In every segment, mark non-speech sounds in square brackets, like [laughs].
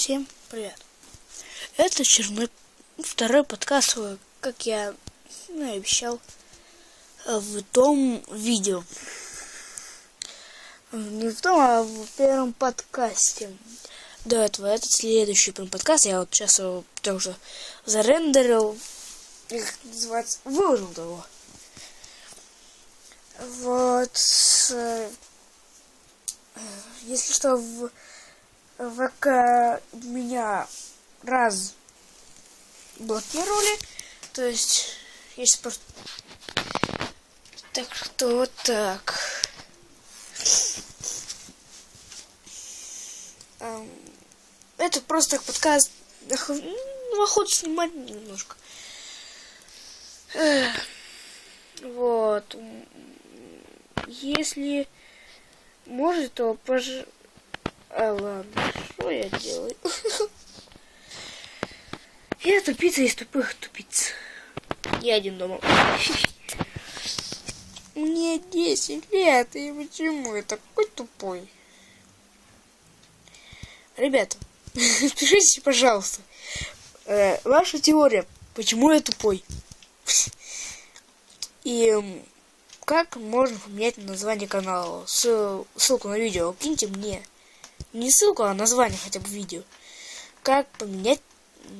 Всем привет! Это очередной второй подкаст, как я ну, обещал э, в том видео. Не в том, а в первом подкасте. До этого этот следующий прям подкаст. Я вот сейчас его тоже зарендерил. Их называется, выложил его. Вот. Э, если что, в ВК меня раз блокировали. То есть, если просто... Так что вот так. Это просто так подкаст. Ну, охоту снимать немножко. Вот. Если может, то пож... А, ладно, что я делаю? Я тупица из тупых тупиц. Я один дома. Мне 10 лет, и почему я такой тупой? Ребята, [laughs] пишите, пожалуйста, э, ваша теория, почему я тупой? И как можно поменять название канала? Ссылку на видео киньте мне. Не ссылку, а название хотя бы видео. Как поменять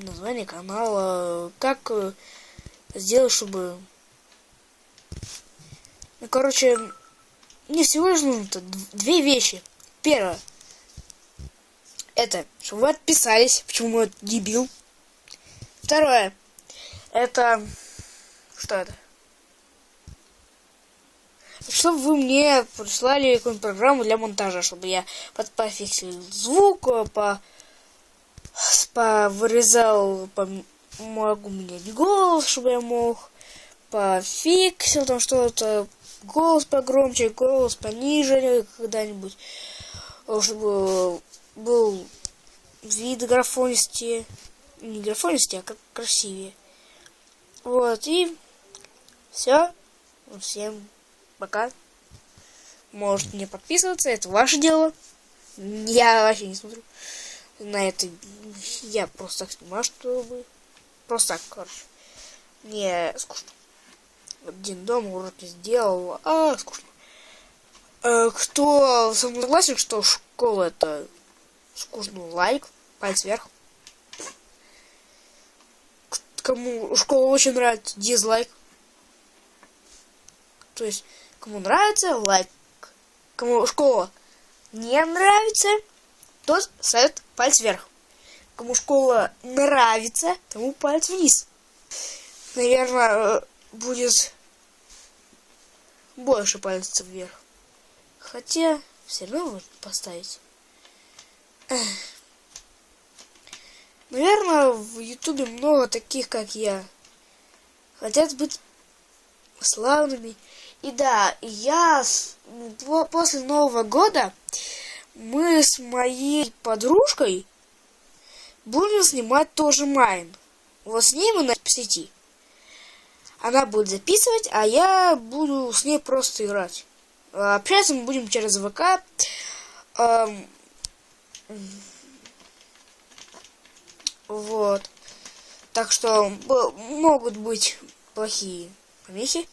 название канала, как э, сделать, чтобы... Ну, короче, мне всего лишь нужно две вещи. Первое. Это, чтобы вы отписались, почему я дебил. Второе. Это... Что это? Чтобы вы мне прислали какую-нибудь программу для монтажа, чтобы я пофиксил звук, э, по, по вырезал, по, могу менять голос, чтобы я мог, пофиксил там что-то, голос погромче, голос пониже когда-нибудь, э, чтобы был вид графонисти, не графонисти, а как красивее. Вот, и все. Всем пока. Может не подписываться, это ваше дело. Я вообще не смотрю на это. Я просто так снимаю, чтобы... Просто так, короче. Мне скучно. Один дом уроки сделал, а скучно. Э, кто согласен, что школа это скучно, лайк, палец вверх. Кому школа очень нравится, дизлайк. То есть Кому нравится, лайк. Кому школа не нравится, тот ставит палец вверх. Кому школа нравится, тому палец вниз. Наверное, будет больше пальцев вверх. Хотя, все равно можно поставить. Наверное, в Ютубе много таких, как я. Хотят быть славными и да, я после Нового года мы с моей подружкой будем снимать тоже Майн. Вот с ней мы на сети. Она будет записывать, а я буду с ней просто играть. Общаться мы будем через ВК. Эм... Вот. Так что могут быть плохие помехи.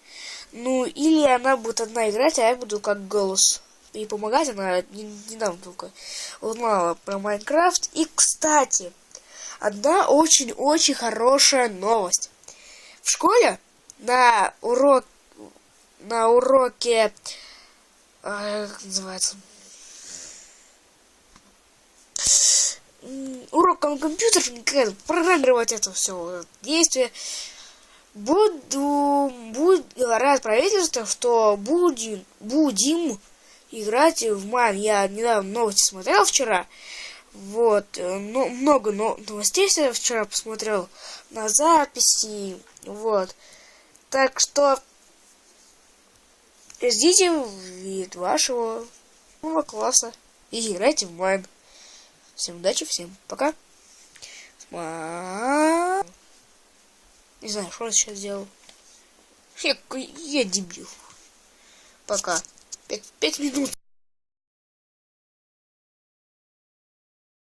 Ну, или она будет одна играть, а я буду как голос. И помогать она недавно только узнала про Майнкрафт. И, кстати, одна очень-очень хорошая новость. В школе на урок на уроке э, как называется урок компьютер программировать это все действие буду, буд, говорят правительство, что будем, будем играть в ман. Я недавно новости смотрел вчера. Вот, ну, много новостей вчера посмотрел на записи. Вот. Так что ждите вид вашего нового класса и играйте в майн. Всем удачи, всем пока. Не знаю, что я сейчас сделал. Я, я дебил. Пока. Пять, пять минут.